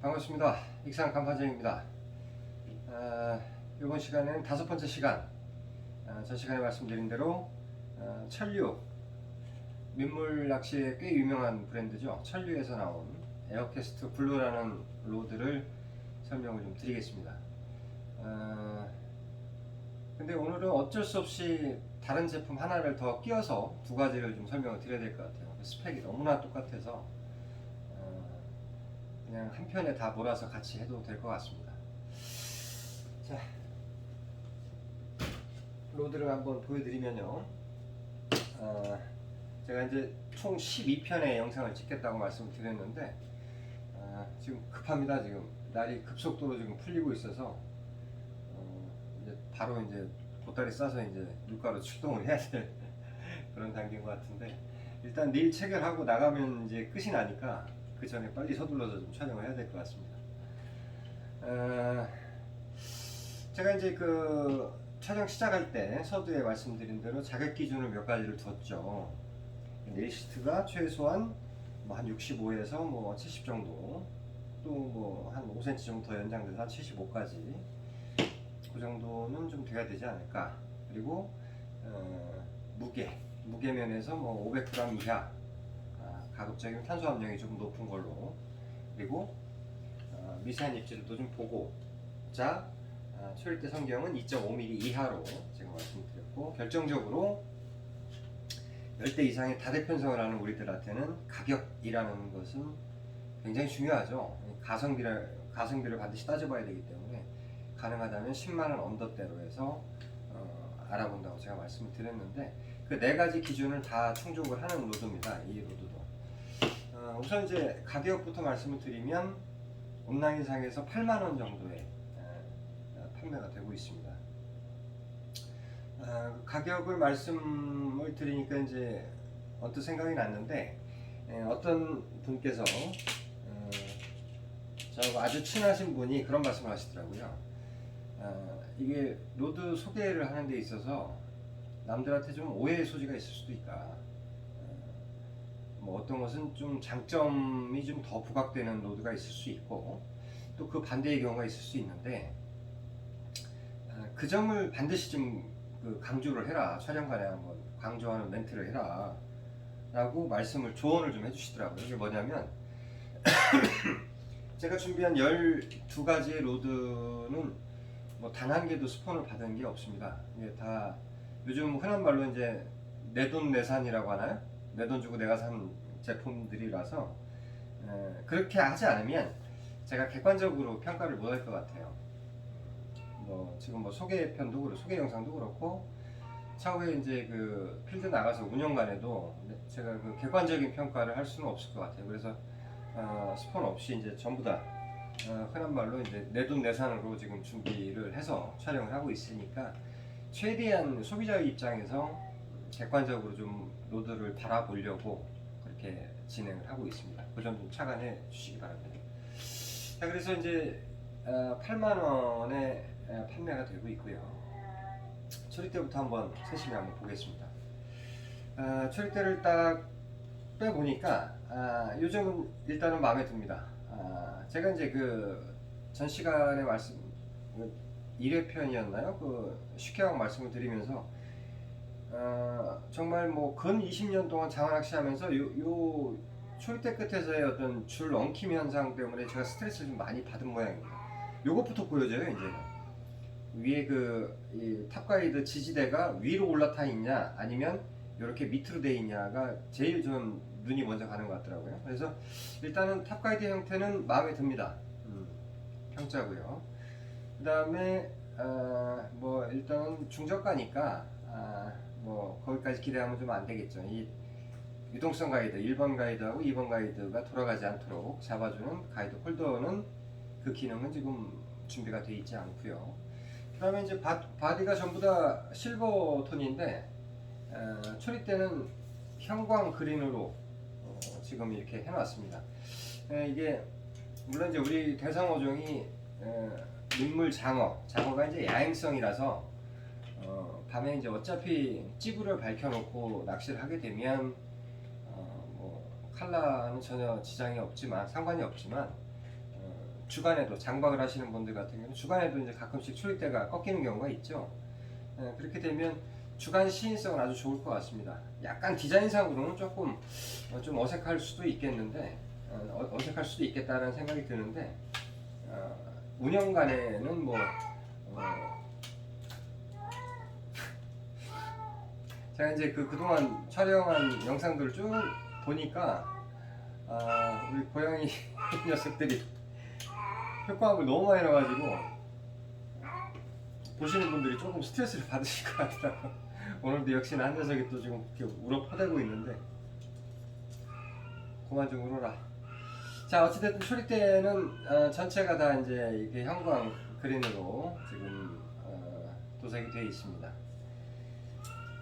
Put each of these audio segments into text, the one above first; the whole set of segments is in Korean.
반갑습니다. 익산 간판장입니다. 아, 이번 시간에는 다섯 번째 시간. 아, 전 시간에 말씀드린 대로 아, 천류 민물 낚시에 꽤 유명한 브랜드죠. 천류에서 나온 에어캐스트 블루라는 로드를 설명을 좀 드리겠습니다. 아, 근데 오늘은 어쩔 수 없이 다른 제품 하나를 더 끼워서 두 가지를 좀 설명을 드려야 될 것 같아요. 스펙이 너무나 똑같아서 어, 그냥 한 편에 다 몰아서 같이 해도 될 것 같습니다. 자, 로드를 한번 보여드리면요. 어, 제가 이제 총 12편의 영상을 찍겠다고 말씀을 드렸는데 어, 지금 급합니다. 지금 날이 급속도로 지금 풀리고 있어서 어, 이제 바로 이제 보따리 싸서 이제 물가로 출동을 해야 될 그런 단계인 것 같은데 일단 내일 체결하고 나가면 이제 끝이 나니까 그 전에 빨리 서둘러서 좀 촬영을 해야 될 것 같습니다. 어, 제가 이제 그 촬영 시작할 때 서두에 말씀드린 대로 자격 기준을 몇 가지를 뒀죠. 네이시트가 최소한 뭐 한 65에서 뭐 70 정도, 또 뭐 한 5cm 정도 더 연장돼서 한 75까지 그 정도는 좀 돼야 되지 않을까. 그리고 어, 무게, 무게 면에서 뭐 500g 이하, 아, 가급적이면 탄수화물량이 좀 높은 걸로. 그리고 어, 미세한 입질도 좀 보고. 자, 아, 초일대 성경은 2.5mm 이하로 제가 말씀드렸고 결정적으로 10대 이상의 다대 편성을 하는 우리들한테는 가격이라는 것은 굉장히 중요하죠. 가성비를 가성비를 반드시 따져봐야 되기 때문에 가능하다면 10만 원 언더대로 해서 어, 알아본다고 제가 말씀을 드렸는데 그 네 가지 기준을 다 충족을 하는 로드입니다. 이 로드도. 어, 우선 이제 가격부터 말씀을 드리면 온라인상에서 8만 원 정도에 에, 판매가 되고 있습니다. 아, 가격을 말씀을 드리니까 이제 언뜻 생각이 났는데 에, 어떤 분께서 어, 저하고 아주 친하신 분이 그런 말씀을 하시더라고요. 아, 이게 로드 소개를 하는 데 있어서 남들한테 좀 오해의 소지가 있을 수도 있다. 어, 뭐 어떤 것은 좀 장점이 좀 더 부각되는 로드가 있을 수 있고 또 그 반대의 경우가 있을 수 있는데 아, 그 점을 반드시 좀그 강조를 해라. 촬영관에 한번 강조하는 멘트를 해라. 라고 말씀을 조언을 좀 해주시더라고요. 이게 뭐냐면 제가 준비한 12가지의 로드는 뭐 단 한 개도 스폰을 받은 게 없습니다. 이게 다 요즘 흔한 말로 이제 내돈 내산이라고 하나요? 내 돈 주고 내가 산 제품들이라서 에, 그렇게 하지 않으면 제가 객관적으로 평가를 못 할 것 같아요 뭐 지금 뭐 소개 편도 그렇고 소개 영상도 그렇고 차후에 이제 그 필드 나가서 운영간에도 제가 그 객관적인 평가를 할 수는 없을 것 같아요. 그래서 어, 스폰 없이 이제 전부 다 어, 흔한 말로 이제 내돈 내산으로 지금 준비를 해서 촬영을 하고 있으니까 최대한 소비자의 입장에서 객관적으로 좀 로드를 바라보려고 그렇게 진행을 하고 있습니다. 그 점 좀 착안해 주시기 바랍니다. 자 그래서 이제 어, 8만 원에 에, 판매가 되고 있고요. 처리대부터 한번 세심히 한번 보겠습니다. 아, 처리대를 딱 빼보니까 아, 요즘은 일단은 마음에 듭니다. 아, 제가 이제 그 전 시간에 말씀 1회 편이었나요? 그 쉽게 말씀을 드리면서 아, 정말 뭐 근 20년 동안 장어낚시 하면서 요, 요 초리대 끝에서의 어떤 줄 엉킴 현상 때문에 제가 스트레스를 좀 많이 받은 모양입니다. 요것부터 보여져요 이제 위에 그이 탑가이드 지지대가 위로 올라타 있냐 아니면 이렇게 밑으로 돼 있냐가 제일 좀 눈이 먼저 가는 것 같더라고요. 그래서 일단은 탑가이드 형태는 마음에 듭니다. 음, 평짜고요. 그 다음에 어, 뭐 일단은 중저가니까 아, 뭐 거기까지 기대하면 좀 안 되겠죠. 이 유동성 가이드 1번 가이드하고 2번 가이드가 돌아가지 않도록 잡아주는 가이드 홀더는 그 기능은 지금 준비가 되어 있지 않고요. 그다음에 이제 바, 바디가 전부 다 실버 톤인데 어, 초리 때는 형광 그린으로 어, 지금 이렇게 해놨습니다. 에, 이게 물론 이제 우리 대상어종이 에, 민물 장어, 장어가 이제 야행성이라서 어, 밤에 이제 어차피 찌부를 밝혀놓고 낚시를 하게 되면 어, 뭐 칼라는 전혀 지장이 없지만 상관이 없지만 어, 주간에도 장박을 하시는 분들 같은 경우는 주간에도 이제 가끔씩 초리대가 꺾이는 경우가 있죠. 예, 그렇게 되면 주간 시인성은 아주 좋을 것 같습니다. 약간 디자인상으로는 조금 어, 좀 어색할 수도 있겠는데 어, 어색할 수도 있겠다는 생각이 드는데 어, 운영간에는 뭐 어, 제가 이제 그 그동안 촬영한 영상들을 쭉 보니까 아, 우리 고양이 녀석들이 효과음을 너무 많이 넣어가지고 보시는 분들이 조금 스트레스를 받으실 것 같더라고. 오늘도 역시나 한 녀석이 또 지금 이렇게 울어 퍼대고 있는데 그만 좀 울어라. 자 어찌됐든 초리 때는 어, 전체가 다 이제 이렇게 형광 그린으로 지금 어, 도색이 되어 있습니다.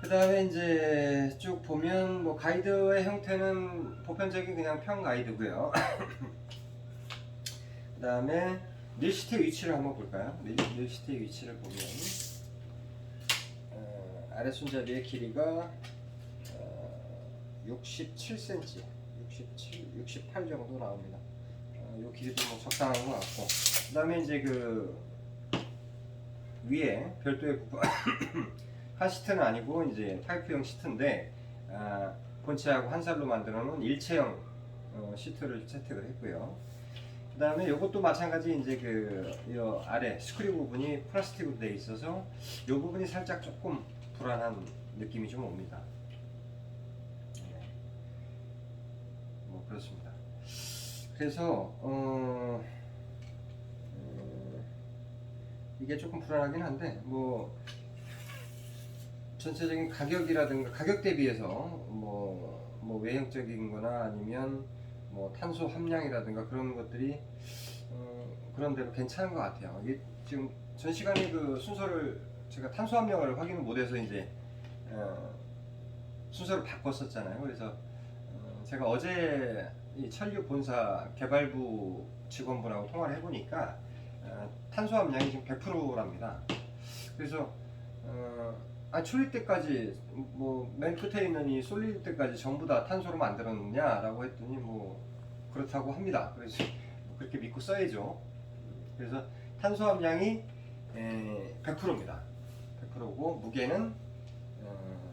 그 다음에 이제 쭉 보면 뭐 가이드의 형태는 보편적인 그냥 편 가이드고요. 그 다음에 릴시트의 위치를 한번 볼까요? 릴, 릴시트의 위치를 보면 어, 아래 손잡이의 길이가 어, 67cm, 67, 68 정도 나옵니다. 어, 요 길이도 뭐 적당한 것 같고 그 다음에 이제 그 위에 별도의 부분 한 시트는 아니고 이제 파이프형 시트인데 아, 본체하고 한 살로 만들어 놓은 일체형 어, 시트를 채택을 했고요. 그 다음에 이것도 마찬가지 이제 그요 아래 스크류 부분이 플라스틱으로 되어 있어서 이 부분이 살짝 조금 불안한 느낌이 좀 옵니다. 네. 뭐 그렇습니다. 그래서 어, 어, 이게 조금 불안하긴 한데 뭐 전체적인 가격이라든가 가격 대비해서 뭐, 뭐 외형적인 거나 아니면 뭐 탄소 함량이라든가 그런 것들이 어, 그런 대로 괜찮은 것 같아요. 이게 지금 전 시간에 그 순서를 제가 탄소 함량을 확인을 못해서 이제 어, 순서를 바꿨었잖아요. 그래서 어, 제가 어제 이 천류 본사 개발부 직원분하고 통화를 해보니까 어, 탄소 함량이 지금 100%랍니다. 그래서 어, 아 초리 때까지 뭐 맨 끝에 있는 이 솔리드 때까지 전부 다 탄소로 만들었느냐라고 했더니 뭐 그렇다고 합니다. 그래서 그렇게 믿고 써야죠. 그래서 탄소 함량이 100%입니다. 100%고 무게는 어,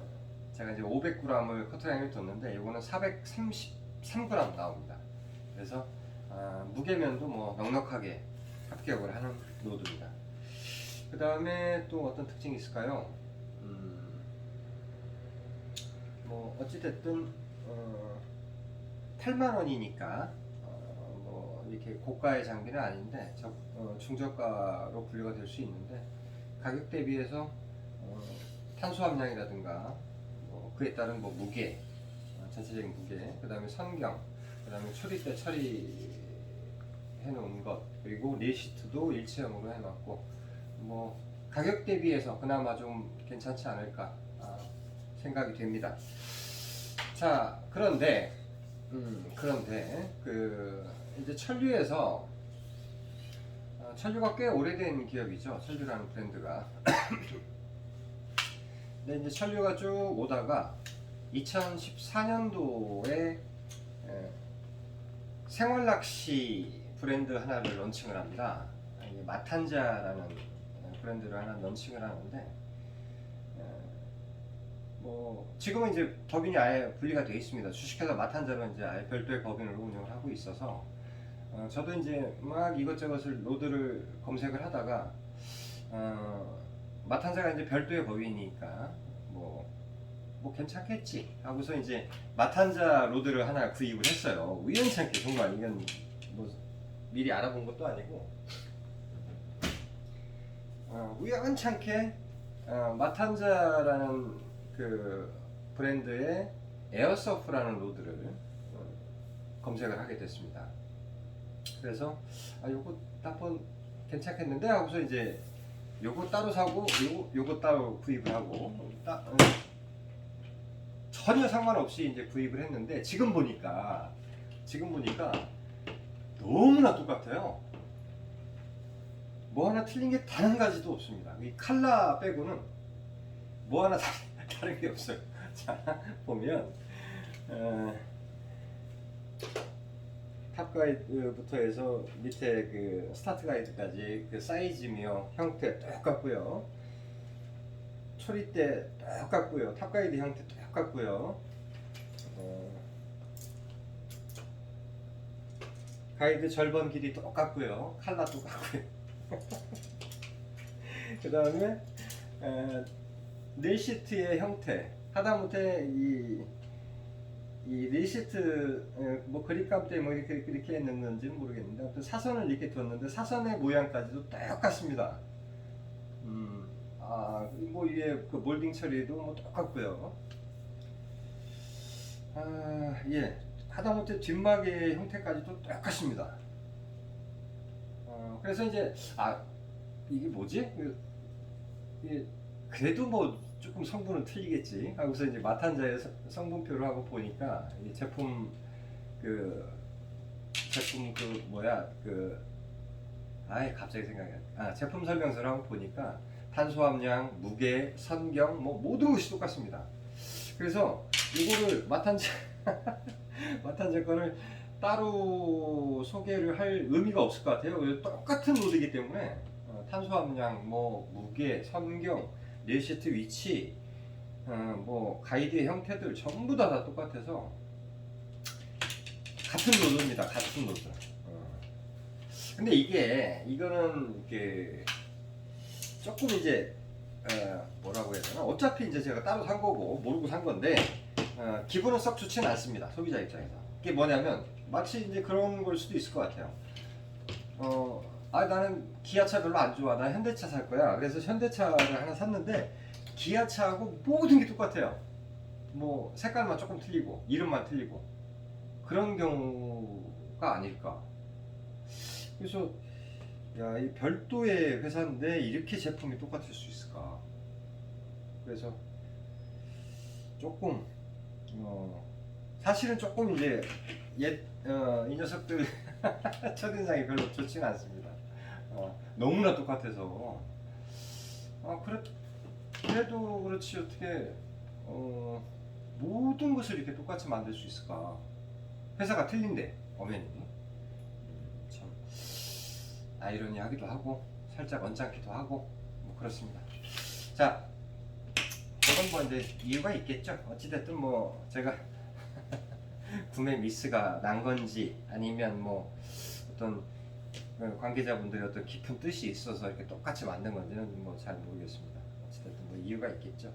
제가 이제 500g을 커트라인을 뒀는데 이거는 433g 나옵니다. 그래서 아, 무게면도 뭐 넉넉하게 합격을 하는 노드입니다. 그 다음에 또 어떤 특징이 있을까요? 음, 뭐 어찌됐든 어, 8만 원이니까 어, 뭐 이렇게 고가의 장비는 아닌데 저, 어, 중저가로 분류가 될 수 있는데 가격 대비해서 어, 탄소 함량이라든가 뭐 그에 따른 뭐 무게 어, 전체적인 무게 그 다음에 선경 그 다음에 처리 때 처리 해 놓은 것 그리고 리시트도 일체형으로 해놨고 뭐 가격 대비해서 그나마 좀 괜찮지 않을까. 아, 생각이 됩니다. 자 그런데 음, 그런데 그 이제 천류에서 어, 천류가 꽤 오래된 기업이죠. 천류라는 브랜드가. 근데 이제 천류가 쭉 오다가 2014년도에 생활낚시 브랜드 하나를 런칭을 합니다. 마탄자라는 어, 브랜드를 하나 런칭을 하는데 어, 뭐 지금은 이제 법인이 아예 분리가 되어 있습니다. 주식회사 마탄자로 이제 아예 별도의 법인으로 운영을 하고 있어서 어, 저도 이제 막 이것저것을 노드를 검색을 하다가 어, 마탄자가 이제 별도의 법인이니까 뭐, 뭐 괜찮겠지 하고서 이제 마탄자 로드를 하나 구입을 했어요. 우연찮게 정말 이건 뭐 미리 알아본 것도 아니고 어, 우연찮게 어, 마탄자라는 그 브랜드의 에어서프라는 로드를 어, 검색을 하게 됐습니다. 그래서 아 요거 한번 괜찮겠는데 하고서 이제 요거 따로 사고 요거 요거 따로 구입을 하고 따, 어, 전혀 상관없이 이제 구입을 했는데 지금 보니까 지금 보니까 너무나 똑같아요. 뭐 하나 틀린 게 단 한 가지도 없습니다. 이 칼라 빼고는 뭐 하나 다른, 다른 게 없어요. 자 보면 어, 탑 가이드부터 해서 밑에 그 스타트 가이드까지 그 사이즈며 형태 똑같고요. 초리대 똑같고요. 탑 가이드 형태 똑같고요. 어, 가이드 절번 길이 똑같고요. 칼라 똑같고요. 그 다음에 릴시트의 형태 하다못해 이, 이 릴시트 에, 뭐 그립감 때문에 뭐 이렇게, 이렇게 넣는지는 모르겠는데 아무튼 사선을 이렇게 뒀는데 사선의 모양까지도 똑같습니다. 음, 아, 뭐 위에 그 몰딩 처리도 뭐 똑같고요. 아, 예. 하다못해 뒷막의 형태까지도 똑같습니다. 어, 그래서 이제 아 이게 뭐지? 그, 이게 그래도 뭐 조금 성분은 틀리겠지 하고서 이제 마탄자의 서- 성분표를 하고 보니까 이 제품 그 제품 그 뭐야 그 아예 갑자기 생각이 안 나. 아 제품 설명서를 하고 보니까 탄수함량, 무게, 선경 뭐 모든 것이 똑같습니다. 그래서 이거를 마탄자 마탄자 거를 따로 소개를 할 의미가 없을 것 같아요. 왜 똑같은 로드이기 때문에 어, 탄수함량, 뭐 무게, 선경, 릴시트 위치, 어, 뭐 가이드의 형태들 전부 다, 다 똑같아서 같은 로드입니다. 같은 로드. 어. 근데 이게 이거는 그 조금 이제 어, 뭐라고 해야 되나? 어차피 이제 제가 따로 산 거고 모르고 산 건데 어, 기분은 썩 좋지는 않습니다. 소비자 입장에서. 이게 뭐냐면 마치 이제 그런 걸 수도 있을 것 같아요. 어, 아 나는 기아차 별로 안 좋아. 나 현대차 살 거야. 그래서 현대차를 하나 샀는데 기아차하고 모든 게 똑같아요. 뭐 색깔만 조금 틀리고 이름만 틀리고 그런 경우가 아닐까. 그래서 야, 이 별도의 회사인데 이렇게 제품이 똑같을 수 있을까? 그래서 조금 어, 사실은 조금 이제 옛, 어, 이 녀석들 첫인상이 별로 좋지는 않습니다. 어, 너무나 똑같아서. 아, 그래, 그래도 그렇지, 어떻게, 어, 모든 것을 이렇게 똑같이 만들 수 있을까? 회사가 틀린데, 엄연히. 음, 참, 아이러니하기도 하고, 살짝 언짢기도 하고, 뭐, 그렇습니다. 자, 이건 뭐 이제 이유가 있겠죠. 어찌됐든 뭐 제가 구매 미스가 난 건지 아니면 뭐 어떤 그 관계자분들의 어떤 깊은 뜻이 있어서 이렇게 똑같이 만든 건지는 뭐 잘 모르겠습니다. 어찌됐든 뭐 이유가 있겠죠.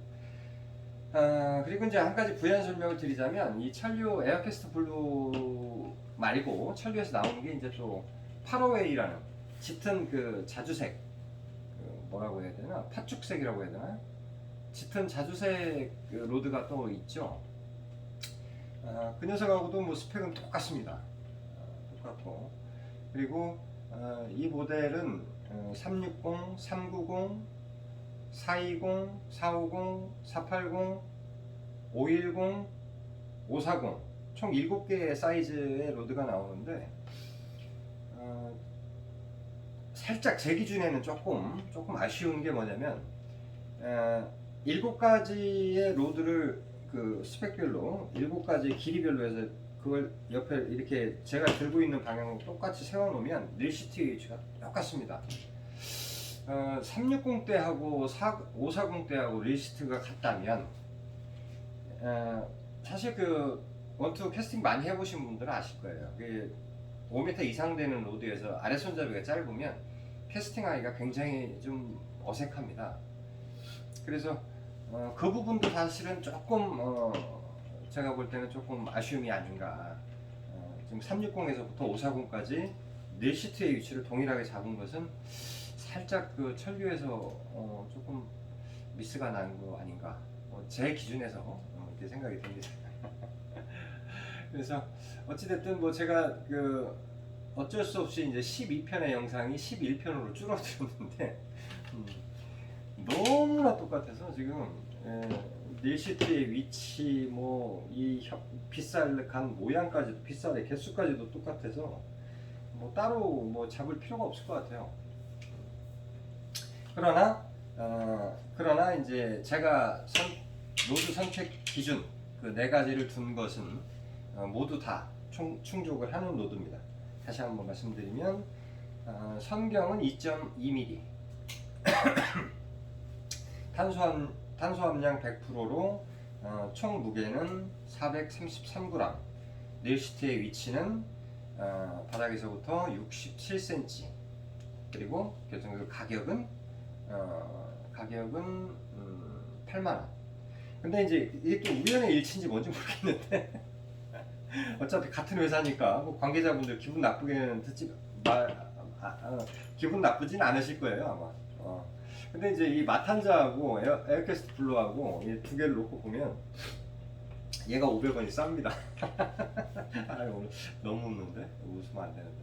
아, 그리고 이제 한 가지 부연 설명을 드리자면 이 천류 에어캐스트 블루 말고 천류에서 나오는 게 이제 또 파로웨이라는 짙은 그 자주색 그 뭐라고 해야 되나 팥죽색이라고 해야 되나 짙은 자주색 그 로드가 또 있죠. 아, 그 녀석하고도 뭐 스펙은 똑같습니다. 아, 똑같고 그리고 아, 이 모델은 어, 360, 390, 420, 450, 480, 510, 540, 총 7개의 사이즈의 로드가 나오는데 어, 살짝 제 기준에는 조금 조금 아쉬운 게 뭐냐면 어, 일곱 가지의 로드를 그 스펙별로 일곱 가지 길이별로 해서 그걸 옆에 이렇게 제가 들고 있는 방향으로 똑같이 세워놓으면 릴시티 위치가 똑같습니다. 어, 360대하고 540대하고 릴시트가 같다면 어, 사실 그 원투 캐스팅 많이 해보신 분들은 아실 거예요. 그 5m 이상 되는 로드에서 아래 손잡이가 짧으면 캐스팅하기가 굉장히 좀 어색합니다. 그래서 어, 그 부분도 사실은 조금 어, 제가 볼 때는 조금 아쉬움이 아닌가. 어, 지금 360에서부터 540까지 네 시트의 위치를 동일하게 잡은 것은 살짝 그 천류에서 어, 조금 미스가 난 거 아닌가. 어, 제 기준에서 어, 이렇게 생각이 듭니다. 그래서 어찌됐든 뭐 제가 그 어쩔 수 없이 이제 12편의 영상이 11편으로 줄어들었는데 음, 너무나 똑같아서 지금 예, 닐시트의 위치 뭐 이 빗살 간 모양까지도 빗살의 개수까지도 똑같아서 뭐 따로 뭐 잡을 필요가 없을 것 같아요. 그러나 어, 그러나 이제 제가 선, 로드 선택 기준 그 네 가지를 둔 것은 어, 모두 다 충, 충족을 하는 로드입니다. 다시 한번 말씀드리면 어, 선경은 2.2mm 탄수함, 탄수함량 100%로 어, 총 무게는 433g 닐시트의 위치는 어, 바닥에서부터 67cm 그리고 결정 그 가격은 어, 가격은 음, 8만 원. 근데 이제 이게 또 우연의 일치인지 뭔지 모르겠는데 어차피 같은 회사니까 뭐 관계자분들 기분 나쁘게는 듣지 말 아, 어, 기분 나쁘진 않으실 거예요 아마. 어. 근데 이제 이 마탄자하고 에어, 에어캐스트 블루하고 이두 개를 놓고 보면 얘가 500원이 쌉니다. 아 오늘 너무 웃는데 웃으면 안 되는데.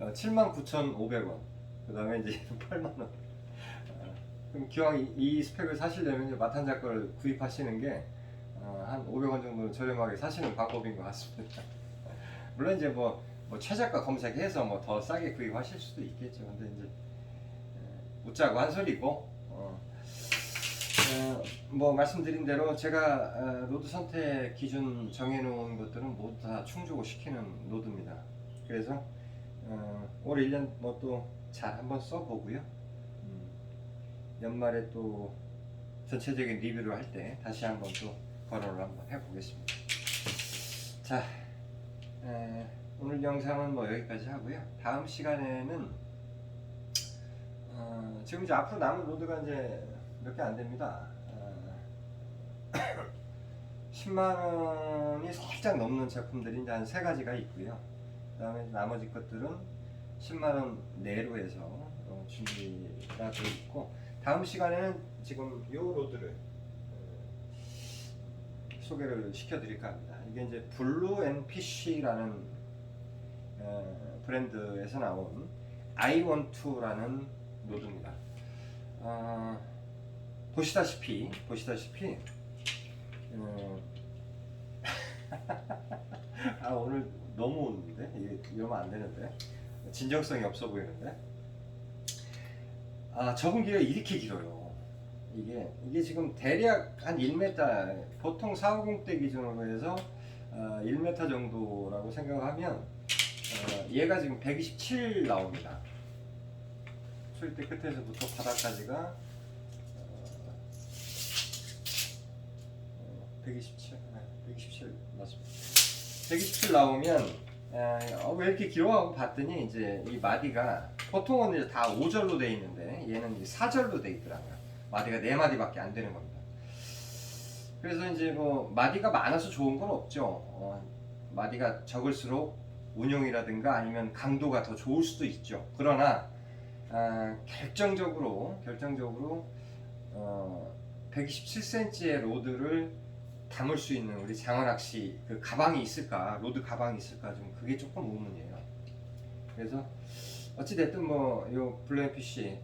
어, 79,500원. 그 다음에 이제 8만원. 어, 그럼 기왕 이, 이 스펙을 사시려면 이제 마탄자 거를 구입하시는 게, 어, 한 500원 정도 저렴하게 사시는 방법인 것 같습니다. 물론 이제 뭐, 뭐 최저가 검색해서 뭐 더 싸게 구입하실 수도 있겠죠. 근데 이제, 에, 웃자고 한 소리고, 어, 어, 뭐 말씀드린 대로 제가 어, 로드 선택 기준 정해놓은 것들은 모두 다 충족시키는 로드입니다. 그래서 어, 올 1년 뭐 또 잘 한번 써보고요. 음, 연말에 또 전체적인 리뷰를 할 때 다시 한번 또 거론을 한번 해보겠습니다. 자, 에, 오늘 영상은 뭐 여기까지 하고요. 다음 시간에는 어, 지금 이제 앞으로 남은 로드가 이제 몇 개 안 됩니다. 어, 10만 원이 살짝 넘는 제품들이 이제 한 세 가지가 있고요. 그다음에 나머지 것들은 10만 원 내로 해서 어, 준비가 되어 있고 다음 시간에는 지금 요 로드를 어, 소개를 시켜드릴까 합니다. 이게 이제 블루 앤 피쉬라는 어, 브랜드에서 나온 to라는 노드입니다. 어, 보시다시피 보시다시피 어, 아 오늘 너무 이게 이러면 안 되는데? 진정성이 없어 보이는데? 아 적응기가 이렇게 길어요. 이게 이게 지금 대략 한 1m 보통 450대 기준으로 해서 어, 1m 정도라고 생각하면 어, 얘가 지금 127 나옵니다 소리대 끝에서부터 바닥까지가 어, 어, 127, 네, 127 맞습니다. 127 나오면 에, 어, 왜 이렇게 길어 하고 봤더니 이제 이 마디가 보통은 이제 다 5절로 돼 있는데 얘는 4절로 돼 있더라고요. 마디가 4마디밖에 안 되는 겁니다. 그래서 이제 뭐 마디가 많아서 좋은 건 없죠. 어, 마디가 적을수록 운용이라든가 아니면 강도가 더 좋을 수도 있죠. 그러나 아, 결정적으로 결정적으로 어, 127cm의 로드를 담을 수 있는 우리 장원낚시 그 가방이 있을까 로드 가방이 있을까 좀 그게 조금 의문이에요. 그래서 어찌 됐든 뭐요 블랙피쉬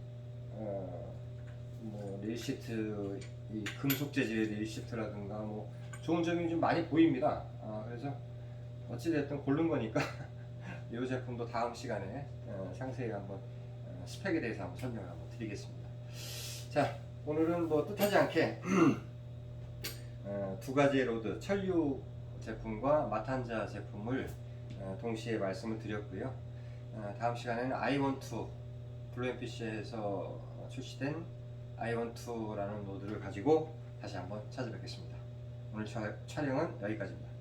어뭐 릴시트 이 금속 재질의 릴시트라든가 뭐 좋은 점이 좀 많이 보입니다. 아, 그래서 어찌 됐든 고른 거니까 이 제품도 다음 시간에 어, 상세히 한번 어, 스펙에 대해서 한번 설명을 한번 드리겠습니다. 자, 오늘은 뭐 뜻하지 않게 어, 두 가지의 로드, 천류 제품과 마탄자 제품을 어, 동시에 말씀을 드렸고요. 어, 다음 시간에는 i12 블루앤피쉬에서 출시된 i12라는 로드를 가지고 다시 한번 찾아뵙겠습니다. 오늘 촬- 촬영은 여기까지입니다.